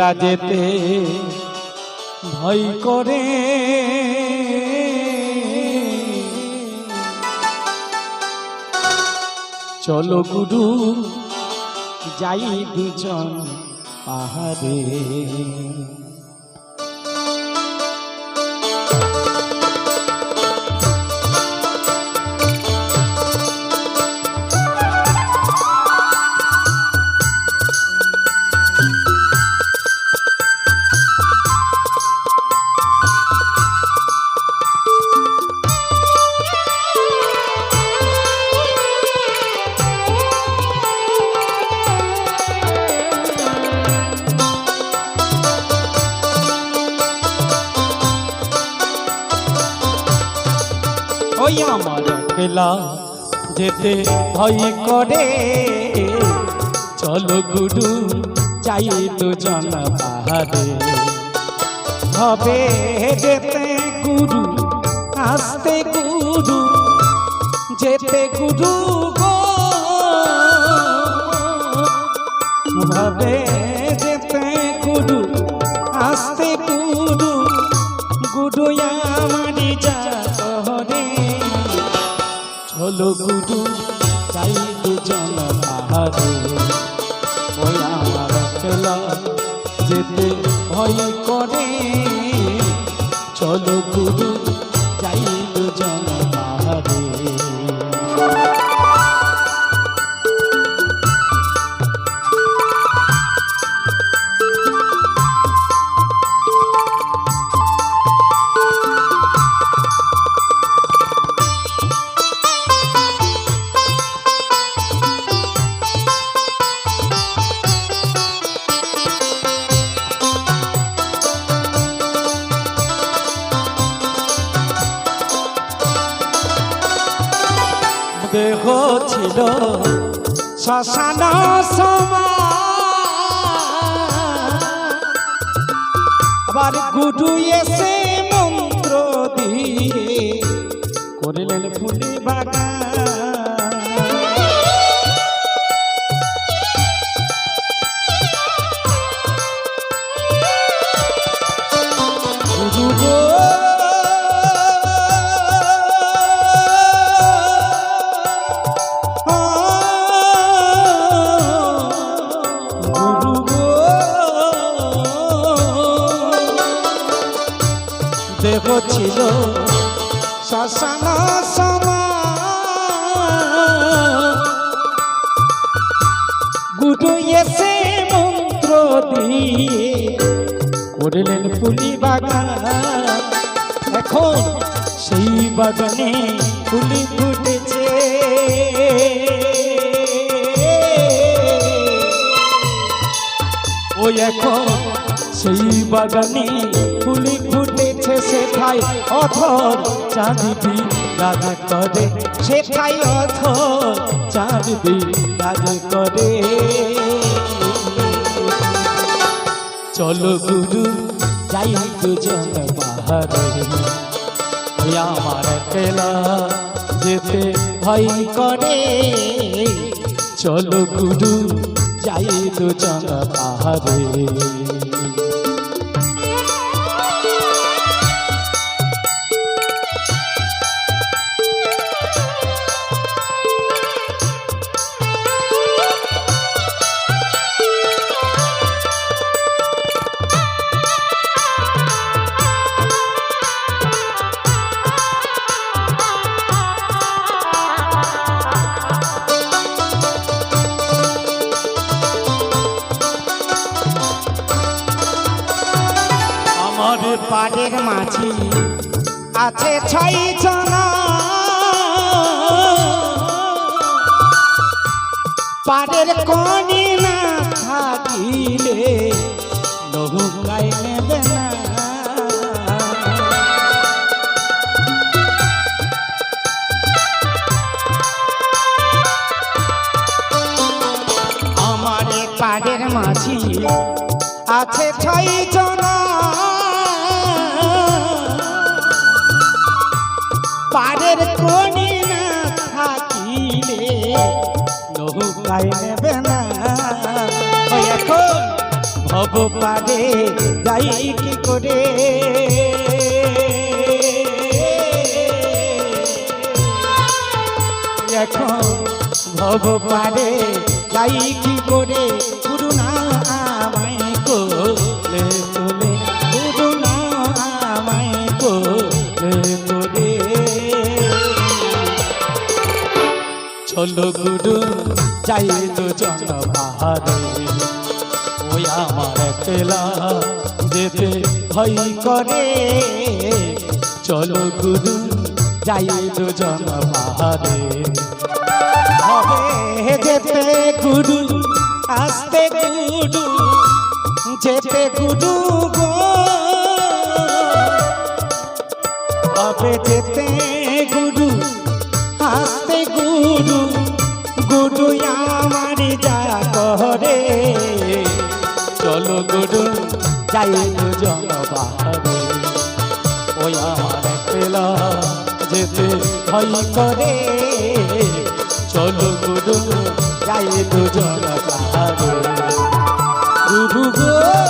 একলা যেতে ভয় করে। চলো গুরু যাই দুজন পাহাড়ে। ওই আমার একলা যেতে ভয় করে। চলো গুরু যাই দুজন পাহাড়ে। হবে যেতে গুরু আসতে গুরু যেতে গুরু গো। যেতে গুরু আসতে গুরু গুরু আমারি যা চলো গুরু যাই দুজন আহারে ওই আমার খেলা যেতে ভয় করে। চলো গুরু দেহ ছিল শ্মশান আবার গুডু এসে মন্ত্র দিয়ে করিলেন ফুলি বাগান দিয়ে করলেন ফুলি বাগান। এখন সেই বাগানে ফুলি ফুটেছে। ওই এখন সেই বাগানে সেথায় অথর চাঁদবি রাজ করে। সেথায় অথর চাঁদবি রাজ করে। চলো গুরু, যাই দুজন ওই আমার কেলা যেতে ভয় করে। চলো গুরু, যাই দুজন পাহাড়ে। পাড়ের মাঝি আছে ছয় জন। পাড়ের কনে না থাকিলে আমার পাড়ের মাঝি আছে ছয় জন। নৌকায় নেবে না কি করে? এখন ভব যাই কি করে? গুরু আমায় গুরু যাই দুজন বাহারে ওই আমার একলা যেতে ভয় করে। চলো গুরু যাই দুজন বাহারে হবে যেতে গুরু, আসতে গুরু, যেতে গুরু হবে যেতে গুরু আমার যা কহরে চলো গুডু যাই দুজন বাহারে ওই আমার একলা যেতে ভয় করে। চলো গুডু যাই দুজন গুরু গো।